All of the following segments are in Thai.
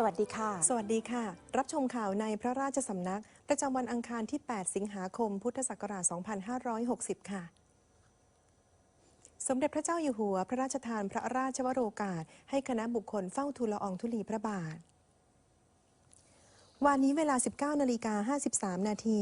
สวัสดีค่ะ สวัสดีค่ะ รับชมข่าวในพระราชสำนัก ประจำวันอังคารที่ 8 สิงหาคม พุทธศักราช 2560 ค่ะ สมเด็จพระเจ้าอยู่หัว พระราชทานพระราชวโรกาส ให้คณะบุคคลเฝ้าทูลละอองธุลีพระบาทวันนี้เวลา 19นาฬิกา53 นาที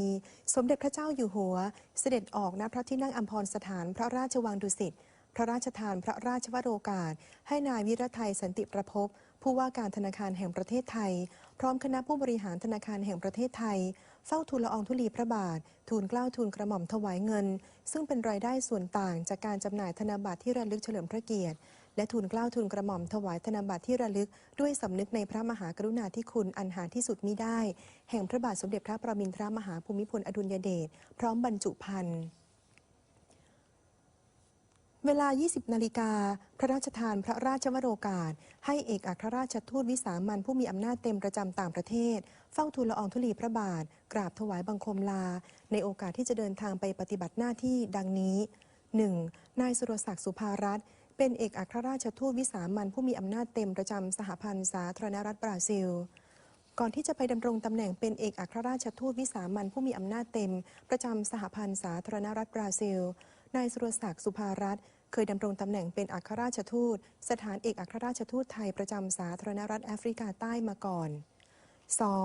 สมเด็จพระเจ้าอยู่หัว เสด็จออกณพระที่นั่งอัมพรสถานพระราชวังดุสิต พระราชทานพระราชวโรกาส ให้นายวิรไทยสันติประพบผู้ว่าการธนาคารแห่งประเทศไทย พร้อมคณะผู้บริหารธนาคารแห่งประเทศไทย เฝ้าทูลละอองธุลีพระบาท ทูลเกล้าทูลกระหม่อมถวายเงิน ซึ่งเป็นรายได้ส่วนต่างจากการจำหน่ายธนบัตรที่ระลึกเฉลิมพระเกียรติ และทูลเกล้าทูลกระหม่อมถวายธนบัตรที่ระลึก ด้วยสำนึกในพระมหากรุณาธิคุณอันหาที่สุดมิได้ แห่งพระบาทสมเด็จพระประมินทรมหาภูมิพลอดุลยเดชพร้อมบรรจุภัณฑ์ เวลา 20 นาฬิกา พระราชทานพระราชวโรกาส ให้เอกอัครราชทูตวิสามันผู้มีอำนาจเต็มประจำต่างประเทศ เฝ้าทูลละอองธุลีพระบาท กราบถวายบังคมลา ในโอกาสที่จะเดินทางไปปฏิบัติหน้าที่ดังนี้ 1. นายสุรศักดิ์สุภารัตน์เป็นเอกอัครราชทูตวิสามันผู้มีอำนาจเต็มประจำสหพันธ์สาธารณรัฐบราซิล ก่อนที่จะไปดำรงตำแหน่งเป็นเอกอัครราชทูตวิสามันผู้มีอำนาจเต็ม ประจำสหพันธ์สาธารณรัฐบราซิล นายสุรศักดิ์สุภารัตน์ เคยดำรงตำแหน่งเป็นอัครราชทูต สถานเอกอัครราชทูตไทยประจำสาธารณรัฐแอฟริกาใต้มาก่อน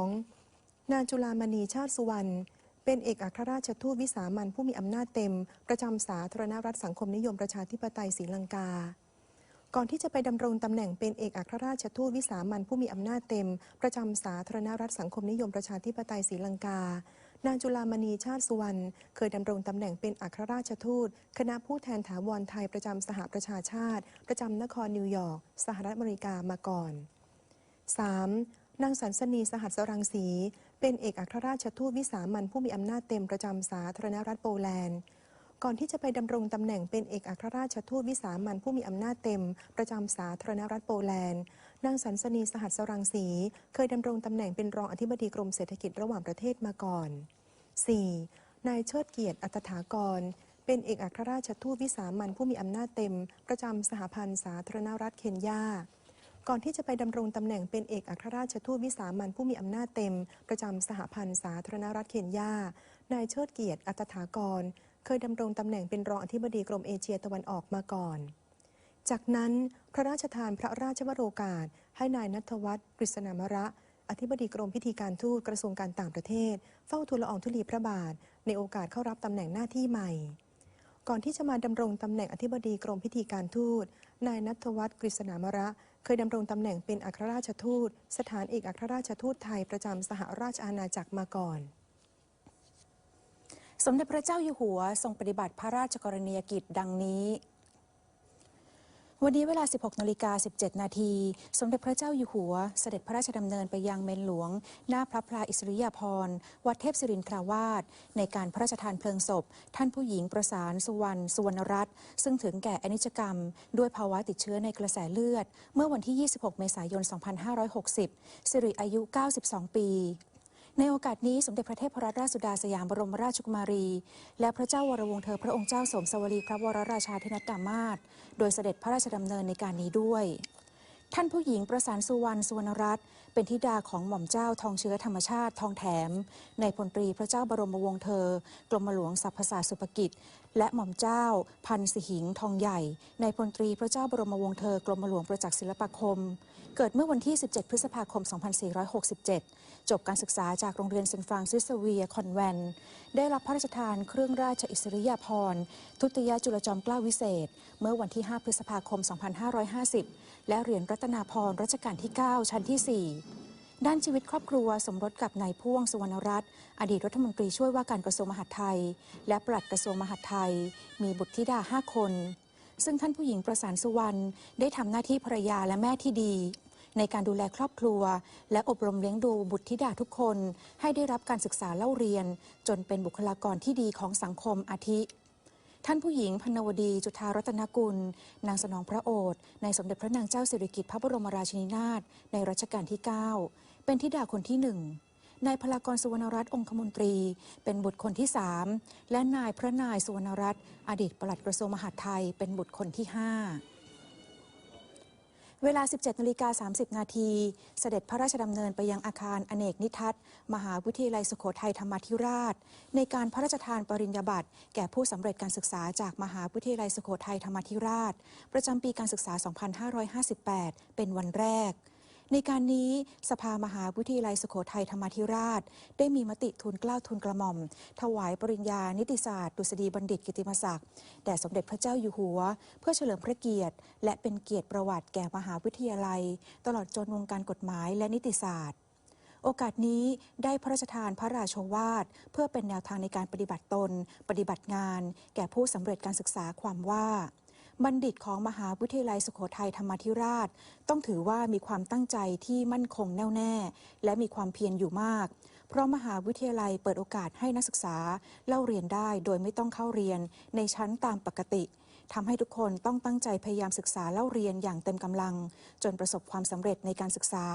2. นางจุลามณีชาติสุวรรณเป็นเอกอัครราชทูตวิสามันผู้มีอำนาจเต็ม ประจำสาธารณรัฐสังคมนิยมประชาธิปไตยศรีลังกา ก่อนที่จะไปดำรงตำแหน่งเป็นเอกอัครราชทูตวิสามันผู้มีอำนาจเต็ม ประจำสาธารณรัฐสังคมนิยมประชาธิปไตยศรีลังกา นางจุลามณีชาติสุวรรณเคยดำรงตำแหน่งเป็นอัครราชทูต คณะผู้แทนถาวรไทยประจำสหประชาชาติ ประจำนครนิวยอร์ก สหรัฐอเมริกามาก่อน 3. นางสันสนีสหัสรังสี เป็นเอกอัครราชทูตวิสามันผู้มีอำนาจเต็มประจำสาธารณรัฐโปแลนด์ ก่อนที่จะไปดำรงตำแหน่งเป็นเอกอัครราชทูตวิสามันผู้มีอำนาจเต็ม ประจำสาธารณรัฐโปแลนด์ นางสันสนีสหัสรังสี เคยดำรงตำแหน่งเป็นรองอธิบดีกรมเศรษฐกิจระหว่างประเทศมาก่อน 4. นายเชิดเกียรติอัตถากร เป็นเอกอัครราชทูตวิสามันผู้มีอำนาจเต็ม ประจำสหพันธ์สาธารณรัฐเคนยา ก่อนที่จะไปดำรงตำแหน่งเป็นเอกอัครราชทูตวิสามันผู้มีอำนาจเต็ม ประจำสหพันธ์สาธารณรัฐเคนยา นายเชิดเกียรติอัตถากร เคยดำรงตำแหน่งเป็นรองอธิบดีกรมเอเชียตะวันออกมาก่อน จากนั้นพระราชทานพระราชวโรกาส ให้นายนัทวัฒน์กฤษณามระ อธิบดีกรมพิธีการทูตกระทรวงการต่างประเทศ เฝ้าทูลละอองธุลีพระบาท ในโอกาสเข้ารับตำแหน่งหน้าที่ใหม่ ก่อนที่จะมาดำรงตำแหน่งอธิบดีกรมพิธีการทูต นายนัทวัฒน์กฤษณามระ เคยดำรงตำแหน่งเป็นอัครราชทูต สถานเอกอัครราชทูตไทยประจำสหราชอาณาจักรมาก่อนสมเด็จพระเจ้าอยู่หัวทรงปฏิบัติพระราชกรณียกิจดังนี้ วันนี้เวลา 16นาฬิกา17 นาที สมเด็จพระเจ้าอยู่หัว เสด็จพระราชดำเนินไปยังเมนหลวง หน้าพระพลาอิสริยาภรณ์ วัดเทพศิรินทราวาส ในการพระราชทานเพลิงศพ ท่านผู้หญิงประสานสุวรรณสุวรรณรัตน์ ซึ่งถึงแก่อนิจกรรม ด้วยภาวะติดเชื้อในกระแสเลือด เมื่อวันที่ 26 เมษายน 2560 สิริอายุ 92 ปี ในโอกาสนี้สมเด็จพระเทพรัตนราชสุดาสยามบรมราชกุมารี และพระเจ้าวรวงศ์เธอพระองค์เจ้าสมสวรีพระวรราชาธินัดดามาศโดยเสด็จพระราชดำเนินในการนี้ด้วย ท่านผู้หญิงประสานสุวรรณสุวรรณรัตน์เป็นธิดาของหม่อมเจ้าทองเชื้อธรรมชาติทองแถม ในพลตรีพระเจ้าบรมวงศ์เธอ กรมหลวงสรรพศาสตร์สุภกิจ และหม่อมเจ้า พันสิหิงทองใหญ่ ในพลตรีพระเจ้าบรมวงศ์เธอกรมหลวงประจักษ์ศิลปาคม เกิดเมื่อวันที่ 17 พฤษภาคม 2467 จบการศึกษาจากโรงเรียนเซนฟรานซิสเวียคอนแวนได้รับพระราชทานเครื่องราชอิสริยาภรณ์ทุติยจุลจอมเกล้าวิเศษ เมื่อวันที่ 5 พฤษภาคม 2550 และเหรียญรัตนาภรณ์รัชกาลที่ 9 ชั้นที่ 4ด้านชีวิตครอบครัวสมรสกับนายพ่วงสุวรรณรัตน์อดีตรัฐมนตรีช่วยว่าการกระทรวงมหาดไทย และปลัดกระทรวงมหาดไทย มีบุตรธิดาห้าคน ซึ่งท่านผู้หญิงประสานสุวรรณได้ทำหน้าที่ภรรยาและแม่ที่ดี ในการดูแลครอบครัว และอบรมเลี้ยงดูบุตรธิดาทุกคน ให้ได้รับการศึกษาเล่าเรียน จนเป็นบุคลากรที่ดีของสังคมอาทิ ท่านผู้หญิงพนวดีจุธารัตนกุล นางสนองพระโอษฐ์ในสมเด็จพระนางเจ้าสิริกิติ์พระบรมราชินีนาถในรัชกาลที่ 9 เป็นธิดาคนที่หนึ่งนายพลากรสุวรรณรัตน์องคมนตรี เป็นบุตรคนที่สามและนายพระนายสุวรรณรัตน์อดีตปลัดกระทรวงมหาดไทย เป็นบุตรคนที่ห้า เวลา 17นาฬิกา30 นาที เสด็จพระราชดำเนินไปยังอาคารอเนกนิทัศน์มหาวิทยาลัยสุโขทัยธรรมาธิราช ในการพระราชทานปริญญาบัตรแก่ผู้สำเร็จการศึกษาจากมหาวิทยาลัยสุโขทัยธรรมาธิราช ประจำปีการศึกษา 2558 เป็นวันแรก ในการนี้สภามหาวิทยาลัยสุโขทัยธรรมาธิราช ได้มีมติทูลกล้าทูลกระหม่อม ถวายปริญญานิติศาสตร์ดุษฎีบัณฑิตกิติมศักดิ์แด่สมเด็จพระเจ้าอยู่หัว เพื่อเฉลิมพระเกียรติ และเป็นเกียรติประวัติแก่มหาวิทยาลัย ตลอดจนวงการกฎหมายและนิติศาสตร์โอกาสนี้ได้พระราชทานพระราโชวาท เพื่อเป็นแนวทางในการปฏิบัติตน ปฏิบัติงาน แก่ผู้สำเร็จการศึกษาความว่า บัณฑิตของมหาวิทยาลัยสุโขทัยธรรมาธิราช ต้องถือว่ามีความตั้งใจที่มั่นคงแน่วแน่ และมีความเพียรอยู่มาก เพราะมหาวิทยาลัยเปิดโอกาสให้นักศึกษาเล่าเรียนได้โดยไม่ต้องเข้าเรียนในชั้นตามปกติทำให้ทุกคนต้องตั้งใจพยายามศึกษาเล่าเรียนอย่างเต็มกำลัง จนประสบความสำเร็จในการศึกษา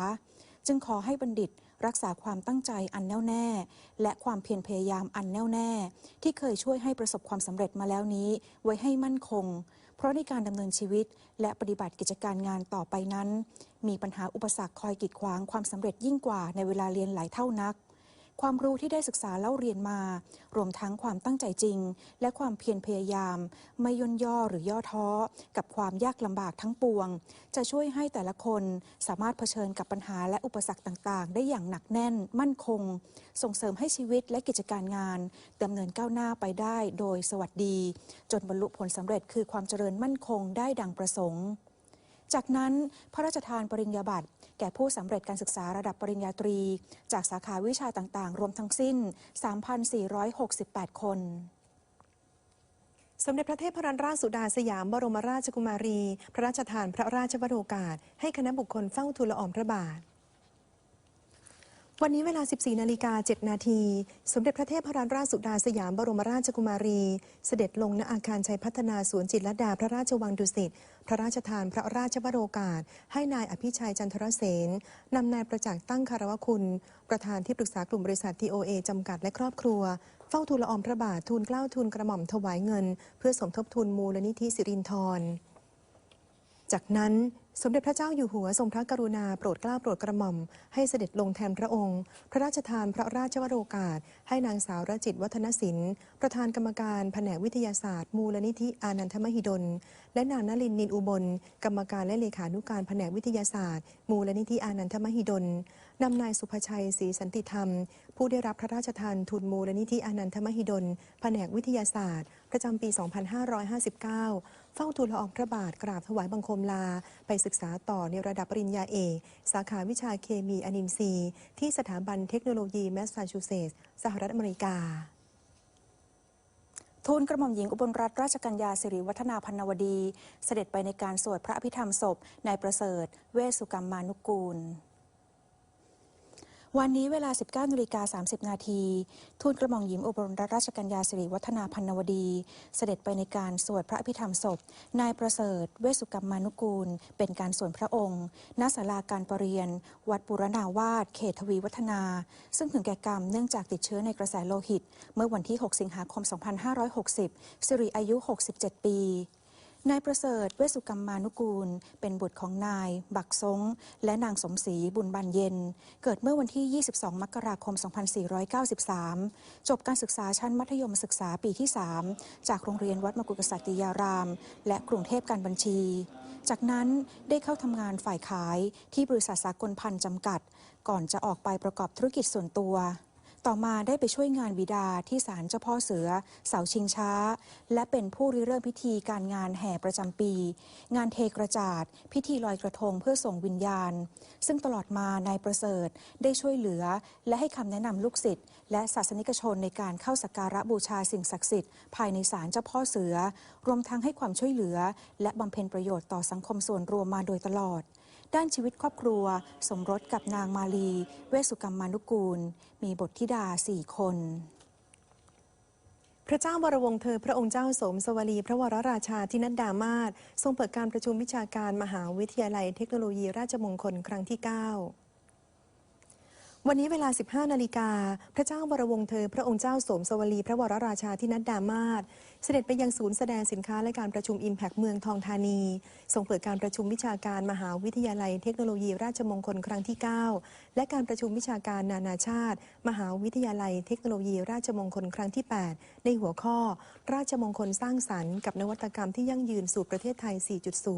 จึงขอให้บัณฑิตรักษาความตั้งใจอันแน่วแน่ และความเพียรพยายามอันแน่วแน่ ที่เคยช่วยให้ประสบความสำเร็จมาแล้วนี้ ไว้ให้มั่นคง เพราะในการดำเนินชีวิต และปฏิบัติกิจการงานต่อไปนั้น มีปัญหาอุปสรรคคอยกีดขวางความสำเร็จยิ่งกว่าในเวลาเรียนหลายเท่านัก ความรู้ที่ได้ศึกษาเล่าเรียนมา รวมทั้งความตั้งใจจริง และความเพียรพยายาม ไม่ย่นย่อหรือย่อท้อ กับความยากลำบากทั้งปวง จะช่วยให้แต่ละคนสามารถเผชิญกับปัญหาและอุปสรรคต่างๆ ได้อย่างหนักแน่น มั่นคง ส่งเสริมให้ชีวิตและกิจการงานดำเนินก้าวหน้าไปได้โดยสวัสดี จนบรรลุผลสำเร็จคือความเจริญมั่นคงได้ดังประสงค์ จากนั้นพระราชทานปริญญาบัตรแก่ผู้สำเร็จการศึกษาระดับปริญญาตรี จากสาขาวิชาต่างๆ รวมทั้งสิ้น 3,468 คนสมเด็จพระเทพรัตนราชสุดาสยามบรมราชกุมารี พระราชทานพระราชวโรกาส ให้คณะบุคคลเฝ้าทูลละอองพระบาท วันนี้เวลา 14 นาฬิกา 7 นาที สมเด็จพระเทพรัตนราชสุดาสยามบรมราชกุมารี เสด็จลงณอาคารชัยพัฒนาสวนจิตรลดาพระราชวังดุสิต พระราชทานพระราชวโรกาส ให้นายอภิชัยจันทรเสนนำนายประจักษ์ตั้งคารวคุณ ประธานที่ปรึกษากลุ่มบริษัท TOA จำกัดและครอบครัว เฝ้าทูลละอองพระบาททูลเกล้าทูลกระหม่อมถวายเงิน เพื่อสมทบทุนมูลนิธิสิรินธร จากนั้นสมเด็จพระเจ้าอยู่หัวทรงพระกรุณาโปรดเกล้าโปรดกระหม่อม ให้เสด็จลงแทนพระองค์ พระราชทานพระราชวโรกาส ให้นางสาวรจิตวัฒนศิลป์ ประธานกรรมการแผนกวิทยาศาสตร์ มูลนิธิอานันทมหิดล และนางนลินนินอุบล กรรมการและเลขานุการแผนกวิทยาศาสตร์ มูลนิธิอานันทมหิดลนำนายสุภชัยศรีสันติธรรม ผู้ได้รับพระราชทานทุนมูลนิธิอานันทมหิดลแผนกวิทยาศาสตร์ ประจำปี 2559 เฝ้าทูลละอองพระบาทกราบถวายบังคมลา ไปศึกษาต่อในระดับปริญญาเอก สาขาวิชาเคมีอนินทรีที่สถาบันเทคโนโลยีแมสซาชูเซตส์สหรัฐอเมริกาทูลกระหม่อมหญิงอุบลรัตนราชกัญญาสิริวัฒนาพันวดี เสด็จไปในการสวดพระอภิธรรมศพนายประเสริฐ เวสสุกรรมมานุกูล วันนี้เวลา 19นาฬิกา30 นาที ทูลกระหม่อมหญิงอุบลรัตนราชกัญญาสิริวัฒนาพันวดี เสด็จไปในการสวดพระอภิธรรมศพ นายประเสริฐ เวสุกรรมมานุกูล เป็นการส่วนพระองค์ณศาลาการประเรียน วัดปุรณาวาสเขตทวีวัฒนา ซึ่งถึงแก่กรรมเนื่องจากติดเชื้อในกระแสโลหิต เมื่อวันที่ 6 สิงหาคม 2560 สิริอายุ 67 ปี นายประเสริฐเวสุกรรมมานุกูล เป็นบุตรของนาย บักซงและนางสมศรีบุญบันเย็น เกิดเมื่อวันที่ 22 มกราคม 2493 จบการศึกษาชั้นมัธยมศึกษาปีที่ 3 จากโรงเรียนวัดมกุฎกษัตริยาราม และกรุงเทพการบัญชี จากนั้นได้เข้าทำงานฝ่ายขายที่บริษัทสากลพันธ์จำกัด ก่อนจะออกไปประกอบธุรกิจส่วนตัว ต่อมาได้ไปช่วยงานบิดาที่ศาลเจ้าพ่อเสือ เสาชิงช้า และเป็นผู้ริเริ่มพิธีการงานแห่ประจำปี งานเทกระจาด พิธีลอยกระทงเพื่อส่งวิญญาณ ซึ่งตลอดมานายประเสริฐได้ช่วยเหลือ และให้คำแนะนำลูกศิษย์และศาสนิกชนในการเข้าสักการะบูชาสิ่งศักดิ์สิทธิ์ภายในศาลเจ้าพ่อเสือ รวมทั้งให้ความช่วยเหลือ และบำเพ็ญประโยชน์ต่อสังคมส่วนรวมมาโดยตลอด ด้านชีวิตครอบครัว สมรสกับนางมาลี เวสุกรรมมานุกูล มีบทธิดาสี่คน พระเจ้าวรวงเธอพระองค์เจ้าสมสวลี พระวรราชาทินัดดามาศทรงเปิดการประชุมวิชาการมหาวิทยาลัยเทคโนโลยีราชมงคลครั้งที่ 9 วันนี้เวลา 15 นาฬิกา พระเจ้าวรวงเธอ พระองค์เจ้าสมสวลี พระวรราชาธินัดดามาศเสด็จไปยังศูนย์แสดงสินค้าและการประชุม Impact เมืองทองธานี ทรงเปิดการประชุมวิชาการมหาวิทยาลัยเทคโนโลยีราชมงคลครั้งที่ 9 และการประชุมวิชาการนานาชาติ มหาวิทยาลัยเทคโนโลยีราชมงคลครั้งที่ 8 ในหัวข้อ ราชมงคลสร้างสรรค์กับนวัตกรรมที่ยั่งยืนสู่ประเทศไทย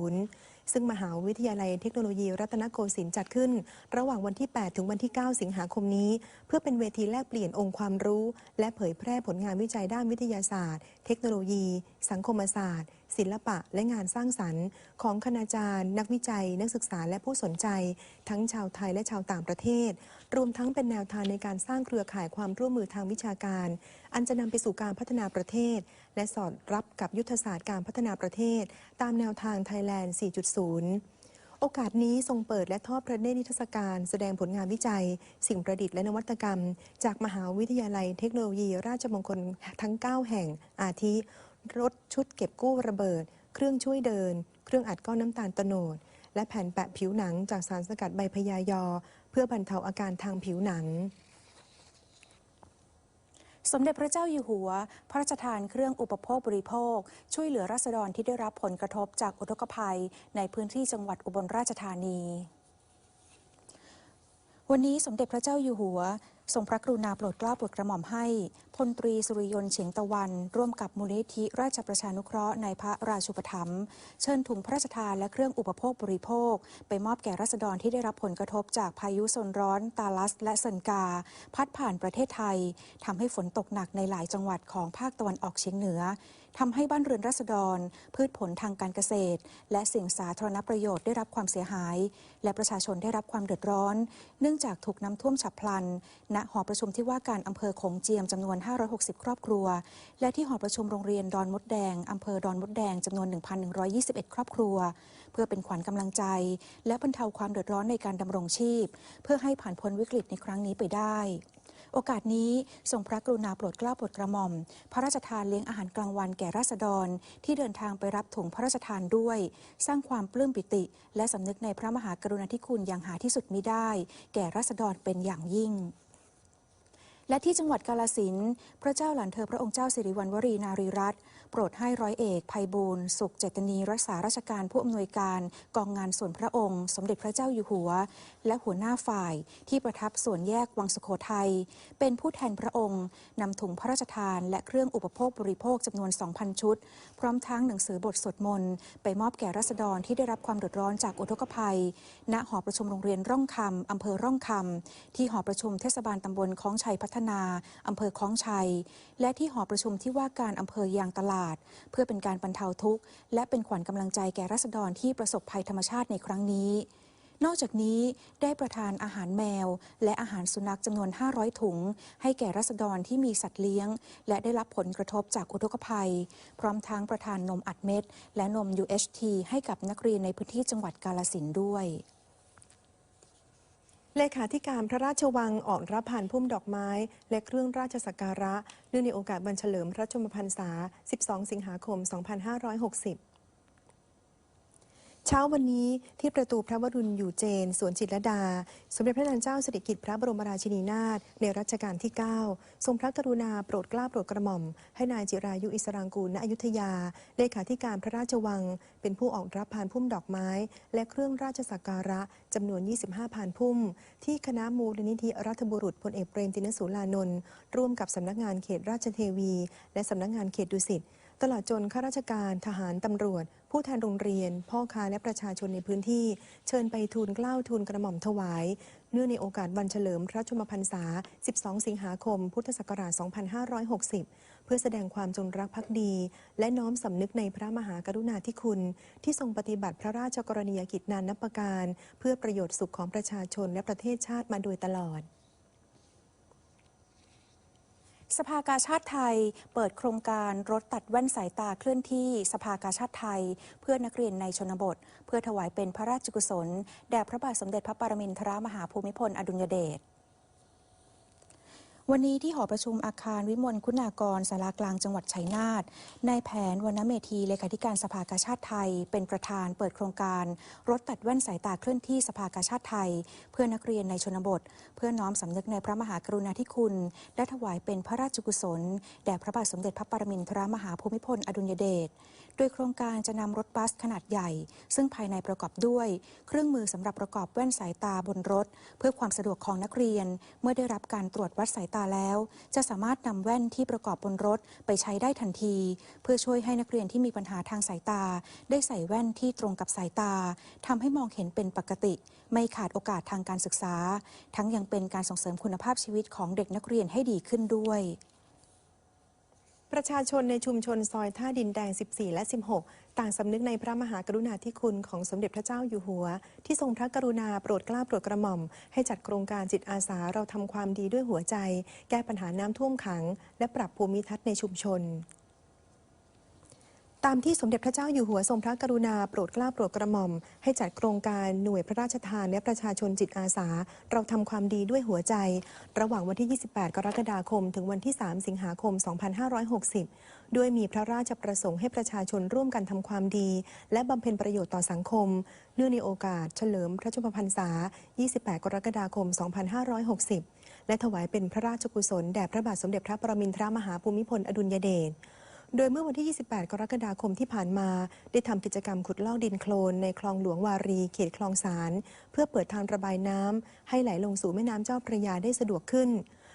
4.0 ซึ่งมหาวิทยาลัยเทคโนโลยีรัตนโกสินทร์จัดขึ้น ระหว่างวันที่ 8 ถึงวันที่ 9 สิงหาคมนี้ เพื่อเป็นเวทีแลกเปลี่ยนองค์ความรู้ และเผยแพร่ผลงานวิจัยด้านวิทยาศาสตร์ เทคโนโลยี สังคมศาสตร์ ศิลปะและงานสร้างสรรค์ ของคณาจารย์ นักวิจัย นักศึกษาและผู้สนใจ ทั้งชาวไทยและชาวต่างประเทศ รวมทั้งเป็นแนวทางในการสร้างเครือข่ายความร่วมมือทางวิชาการ อันจะนำไปสู่การพัฒนาประเทศ และสอดรับกับยุทธศาสตร์การพัฒนาประเทศ ตามแนวทางไทยแลนด์ 4.0โอกาสนี้ทรงเปิดและทอดพระเนตรนิทรรศการ แสดงผลงานวิจัย สิ่งประดิษฐ์และนวัตกรรม จากมหาวิทยาลัยเทคโนโลยี ราชมงคลทั้ง 9 แห่งอาทิ รถชุดเก็บกู้ระเบิด เครื่องช่วยเดิน เครื่องอัดก้อนน้ำตาลตโนด และแผ่นแปะผิวหนังจากสารสกัดใบพยายอ เพื่อบรรเทาอาการทางผิวหนังสมเด็จพระเจ้าอยู่หัว พระราชทานเครื่องอุปโภคบริโภค ช่วยเหลือราษฎรที่ได้รับผลกระทบจากอุทกภัย ในพื้นที่จังหวัดอุบลราชธานี วันนี้สมเด็จพระเจ้าอยู่หัว ทรงพระกรุณาโปรดเกล้าโปรดกระหม่อมให้พลตรีสุริยนต์เฉียงตะวัน ร่วมกับมูลนิธิราชประชานุเคราะห์ในพระราชูปถัมภ์เชิญถุงพระราชทานและเครื่องอุปโภคบริโภค ไปมอบแก่ราษฎรที่ได้รับผลกระทบจากพายุโซนร้อนตาลัส และเซนกา พัดผ่านประเทศไทยทำให้ฝนตกหนักในหลายจังหวัดของภาคตะวันออกเฉียงเหนือทำให้บ้านเรือนราษฎร พืชผลทางการเกษตร และสิ่งสาธารณประโยชน์ได้รับความเสียหาย และประชาชนได้รับความเดือดร้อน เนื่องจากถูกน้ำท่วมฉับพลันณหอประชุมที่ว่าการอำเภอโขงเจียมจำนวน 560 ครอบครัว และที่หอประชุมโรงเรียนดอนมดแดงอำเภอดอนมดแดงจำนวน 1,121 ครอบครัว เพื่อเป็นขวัญกำลังใจ และบรรเทาความเดือดร้อนในการดำรงชีพ เพื่อให้ผ่านพ้นวิกฤตในครั้งนี้ไปได้โอกาสนี้ทรงพระกรุณาโปรดเกล้าโปรดกระหม่อม พระราชทานเลี้ยงอาหารกลางวันแก่ราษฎร ที่เดินทางไปรับถุงพระราชทานด้วย สร้างความปลื้มปิติ และสำนึกในพระมหากรุณาธิคุณอย่างหาที่สุดมิได้ แก่ราษฎรเป็นอย่างยิ่ง และที่จังหวัดกาลสินพระเจ้าหลานเธอพระองค์เจ้าสิริวัณวรีนารีรัตน์โปรดให้ร้อยเอกภัยบูลย์สุขเจตนีรักษาราชการผู้อำนวยการกองงานส่วนพระองค์ สมเด็จพระเจ้าอยู่หัว และหัวหน้าฝ่ายที่ประทับส่วนแยกวังสุโขทัยเป็นผู้แทนพระองค์นำถุงพระราชทาน และเครื่องอุปโภคบริโภคจำนวน 2,000 ชุด พร้อมทั้งหนังสือบทสวดมนต์ไปมอบแก่ราษฎรที่ได้รับความเดือดร้อนจากอุทกภัย ณหอประชุมโรงเรียนร่องคำอำเภอร่องคำที่หอประชุมเทศบาลตำบลคลองชัยพัฒนาอำเภอคลองชัย และที่หอประชุมที่ว่าการอำเภอยางตลาด เพื่อเป็นการบรรเทาทุกข์ และเป็นขวัญกำลังใจแก่ราษฎรที่ประสบภัยธรรมชาติในครั้งนี้นอกจากนี้ได้ประทานอาหารแมว และอาหารสุนัขจำนวน 500 ถุง ให้แก่ราษฎรที่มีสัตว์เลี้ยง และได้รับผลกระทบจากอุทกภัย พร้อมทั้งประทานนมอัดเม็ดและนม UHT ให้กับนักเรียนในพื้นที่จังหวัดกาลสินด้วย เลขาธิการพระราชวังออกรับผ่านพุ่มดอกไม้ และเครื่องราชสักการะเนื่องในโอกาสวันเฉลิมพระชนมพรรษา 12 สิงหาคม 2560 เช้าวันนี้ที่ประตูพระวรุณอยู่เจน สวนจิตรดา สมเด็จพระนางเจ้าสิริกิติ์พระบรมราชินีนาถในรัชกาลที่ 9 ทรงพระกรุณาโปรดเกล้าโปรดกระหม่อม ให้นายจิรายุอิสรางกูลณอยุธยาเลขาธิการพระราชวัง เป็นผู้ออกรับพานพุ่มดอกไม้ และเครื่องราชสักการะจำนวน 25พานพุ่ม ที่คณะมูลนิธิรัฐบุรุษพลเอกเปรมตินสุรานนท์ร่วมกับสำนักงานเขตราชเทวี และสำนักงานเขตดุสิต ตลอดจนข้าราชการทหารตำรวจ ผู้แทนโรงเรียน พ่อค้าและประชาชนในพื้นที่ เชิญไปทูลเกล้าทูลกระหม่อมถวาย เนื่องในโอกาสวันเฉลิมพระชนมพรรษา 12 สิงหาคม พุทธศักราช 2560 เพื่อแสดงความจงรักภักดี และน้อมสำนึกในพระมหากรุณาธิคุณ ที่ทรงปฏิบัติพระราชกรณียกิจนานนับประการ เพื่อประโยชน์สุขของประชาชนและประเทศชาติมาโดยตลอด สภากาชาติไทยเปิดโครงการรถตัดแว่นสายตาเคลื่อนที่สภากาชาติไทย เพื่อนักเรียนในชนบท เพื่อถวายเป็นพระราชกุศล แด่พระบาทสมเด็จพระปรมินทรมหาภูมิพลอดุลยเดช วันนี้ที่หอประชุมอาคารวิมลคุณากรสารากลางจังหวัดชัยนาทนายแผนวรรณเมธีเลขาธิการสภากาชาติไทย เป็นประธานเปิดโครงการ รถตัดแว่นสายตาเคลื่อนที่สภากาชาติไทย เพื่อนักเรียนในชนบท เพื่อน้อมสำนึกในพระมหากรุณาธิคุณ และถวายเป็นพระราชกุศลแด่พระบาทสมเด็จพระปรมินทรมหาภูมิพลอดุลยเดชโดยโครงการจะนำรถบัสขนาดใหญ่ ซึ่งภายในประกอบด้วย เครื่องมือสำหรับประกอบแว่นสายตาบนรถ เพื่อความสะดวกของนักเรียน เมื่อได้รับการตรวจวัดสายตาแล้ว จะสามารถนำแว่นที่ประกอบบนรถไปใช้ได้ทันที เพื่อช่วยให้นักเรียนที่มีปัญหาทางสายตา ได้ใส่แว่นที่ตรงกับสายตาทำให้มองเห็นเป็นปกติ ไม่ขาดโอกาสทางการศึกษา ทั้งยังเป็นการส่งเสริมคุณภาพชีวิตของเด็กนักเรียนให้ดีขึ้นด้วย ประชาชนในชุมชนซอยท่าดินแดง 14 และ 16 ต่างสำนึกในพระมหากรุณาธิคุณของสมเด็จพระเจ้าอยู่หัว ที่ทรงพระกรุณาโปรดเกล้าโปรดกระหม่อม ให้จัดโครงการจิตอาสาเราทำความดีด้วยหัวใจ แก้ปัญหาน้ำท่วมขัง และปรับภูมิทัศน์ในชุมชน ตามที่สมเด็จพระเจ้าอยู่หัวทรงพระกรุณาโปรดเกล้าโปรดกระหม่อม ให้จัดโครงการหน่วยพระราชทานและประชาชนจิตอาสา เราทำความดีด้วยหัวใจ ระหว่างวันที่ 28 กรกฎาคม ถึงวันที่ 3 สิงหาคม 2560 ด้วยมีพระราชประสงค์ให้ประชาชนร่วมกันทำความดี และบำเพ็ญประโยชน์ต่อสังคม เนื่องในโอกาสเฉลิมพระชนมพรรษา 28 กรกฎาคม 2560 และถวายเป็นพระราชกุศลแด่พระบาทสมเด็จพระปรมินทรมหาภูมิพลอดุลยเดช โดยเมื่อวันที่ 28 กรกฎาคมที่ผ่านมา ได้ทำกิจกรรมขุดลอกดินโคลนในคลองหลวงวารีเขตคลองสาร เพื่อเปิดทางระบายน้ำให้ไหลลงสู่แม่น้ำเจ้าพระยาได้สะดวกขึ้น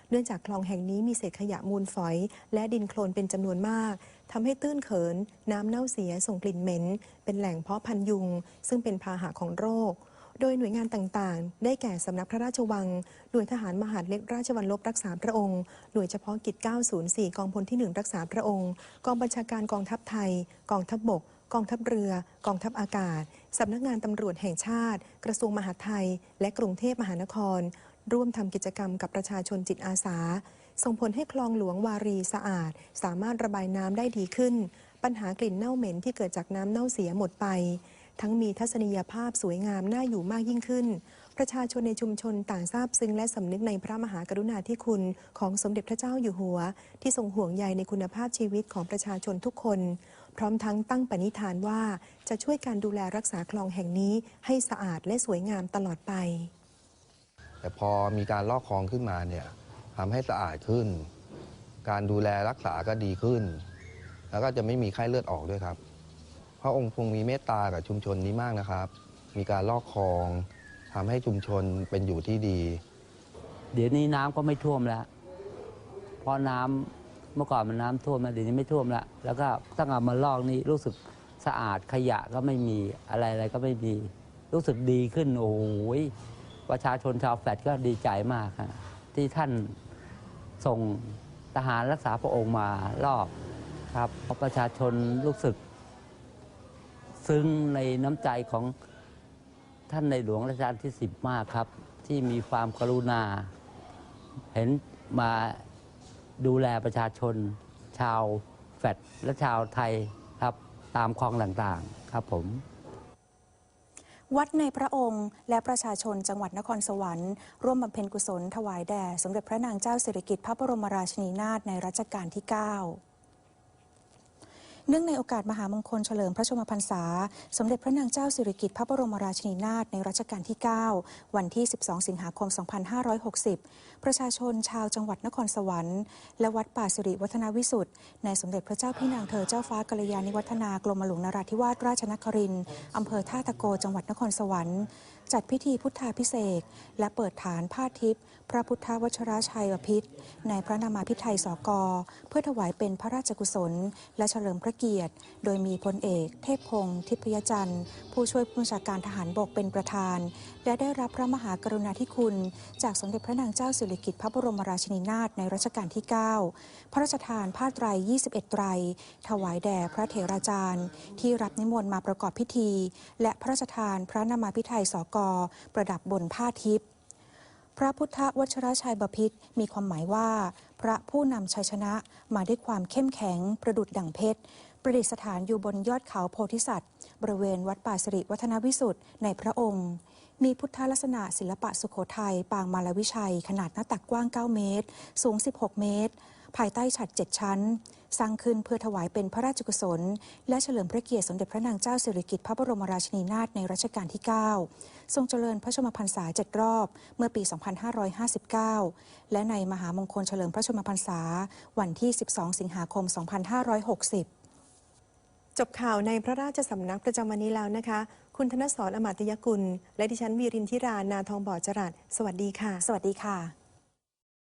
เนื่องจากคลองแห่งนี้มีเศษขยะมูลฝอย และดินโคลนเป็นจำนวนมากทำให้ตื้นเขิน น้ำเน่าเสียส่งกลิ่นเหม็น เป็นแหล่งเพาะพันยุง ซึ่งเป็นพาหะของโรค โดยหน่วยงานต่างๆ ได้แก่สำนักพระราชวัง หน่วยทหารมหาดเล็กราชวัลลบรักษาพระองค์ หน่วยเฉพาะกิจ 904 กองพลที่ 1 รักษาพระองค์ กองบัญชาการกองทัพไทย กองทัพบบก กองทัพเรือ กองทัพอากาศ สำนักงานตำรวจแห่งชาติ กระทรวงมหาดไทย และกรุงเทพมหานคร ร่วมทำกิจกรรมกับประชาชนจิตอาสา ส่งผลให้คลองหลวงวารีสะอาด สามารถระบายน้ำได้ดีขึ้น ปัญหากลิ่นเน่าเหม็นที่เกิดจากน้ำเน่าเสียหมดไป ทั้งมีทัศนียภาพสวยงามน่าอยู่มากยิ่งขึ้น ประชาชนในชุมชนต่างทราบซึ้งและสำนึกในพระมหากรุณาธิคุณของสมเด็จพระเจ้าอยู่หัว ที่ทรงห่วงใยในคุณภาพชีวิตของประชาชนทุกคน พร้อมทั้งตั้งปณิธานว่าจะช่วยการดูแลรักษาคลองแห่งนี้ให้สะอาดและสวยงามตลอดไป แต่พอมีการลอกคลองขึ้นมาเนี่ยทำให้สะอาดขึ้น การดูแลรักษาก็ดีขึ้น แล้วก็จะไม่มีไข้เลือดออกด้วยครับ พระองค์ทรงมีเมตตากับชุมชนนี้มากนะครับ มีการลอกคลองทำให้ชุมชนเป็นอยู่ที่ดี เดี๋ยวนี้น้ำก็ไม่ท่วมแล้วเพราะน้ำเมื่อก่อนมันน้ำท่วมนะเดี๋ยวนี้ไม่ท่วมแล้วแล้วก็ตั้งแต่มาลอกนี้รู้สึกสะอาดขยะก็ไม่มีอะไรอะไรก็ไม่มีรู้สึกดีขึ้นโอ้โหประชาชนชาวแฟลตก็ดีใจมากฮะที่ท่านส่งทหารรักษาพระองค์มาลอกครับเพราะประชาชนรู้สึก ซึ้งในน้ำใจของท่านในหลวงรัชกาลที่สิบมากครับ ที่มีความกรุณา เห็นมาดูแลประชาชน ชาวแฟดและชาวไทยครับตามคลองต่างๆครับผมวัดในพระองค์และประชาชนจังหวัดนครสวรรค์ ร่วมบำเพ็ญกุศลถวายแด่ สมเด็จพระนางเจ้าสิริกิติ์พระบรมราชินีนาถในรัชกาลที่ 9 เนื่องในโอกาสมหามงคลเฉลิมพระชนมพรรษา สมเด็จพระนางเจ้าสิริกิติ์พระบรมราชินีนาถในรัชกาลที่ 9 วันที่ 12 สิงหาคม 2560 ประชาชนชาวจังหวัดนครสวรรค์ และวัดป่าสิริวัฒนาวิสุทธิ์ในสมเด็จพระเจ้าพี่นางเธอเจ้าฟ้ากัลยาณิวัฒนากรมหลวงนราธิวาสราชนครินทร์อำเภอท่าตะโกจังหวัดนครสวรรค์ จัดพิธีพุทธาพิเศษและเปิดฐานผ้าทิพย์พระพุทธวชรชัยบพิษในพระนามาพิไทยสกเพื่อถวายเป็นพระราชกุศล และเฉลิมพระเกียรติ โดยมีพลเอกเทพพงศ์ทิพยจันทร์ ผู้ช่วยผู้บัญชาการทหารบกเป็นประธาน และได้รับพระมหากรุณาธิคุณ จากสมเด็จพระนางเจ้าสิริกิติ์พระบรมราชินีนาถในรัชกาลที่ 9 พระราชทานผ้าไตร 21 ไตร ถวายแด่พระเถราจารย์ ที่รับนิมนต์มาประกอบพิธี และพระราชทานพระนามาพิไทยสกประดับบนผ้าทิพย์พระพุทธวชรชัยบพิษมีความหมายว่า พระผู้นำชัยชนะมาด้วยความเข้มแข็งประดุดดั่งเพชร ประดิษฐานอยู่บนยอดเขาโพธิสัตว์ บริเวณวัดป่าสิริวัฒนวิสุทธิ์ในพระองค์ มีพุทธลักษณะศิลปะสุโขทัยปางมาลวิชัย ขนาดหน้าตักกว้าง 9 เมตร สูง 16 เมตร ภายใต้ฉัด 7 ชั้น สร้างขึ้นเพื่อถวายเป็นพระราชกุศล และเฉลิมพระเกียรติสมเด็จพระนางเจ้าสิริกิติ์พระบรมราชินีนาถในรัชกาลที่ 9 ทรงเจริญพระชนมพรรษา7รอบ เมื่อปี 2559 และในมหามงคลเฉลิมพระชนมพรรษา วันที่ 12 สิงหาคม 2560จบข่าวในพระราชสำนักประจำวันนี้แล้วนะคะ คุณธนสรอมาตยกุล และดิฉันวีรินทิรา นาทองบ่อจรัส สวัสดีค่ะ สวัสดีค่ะ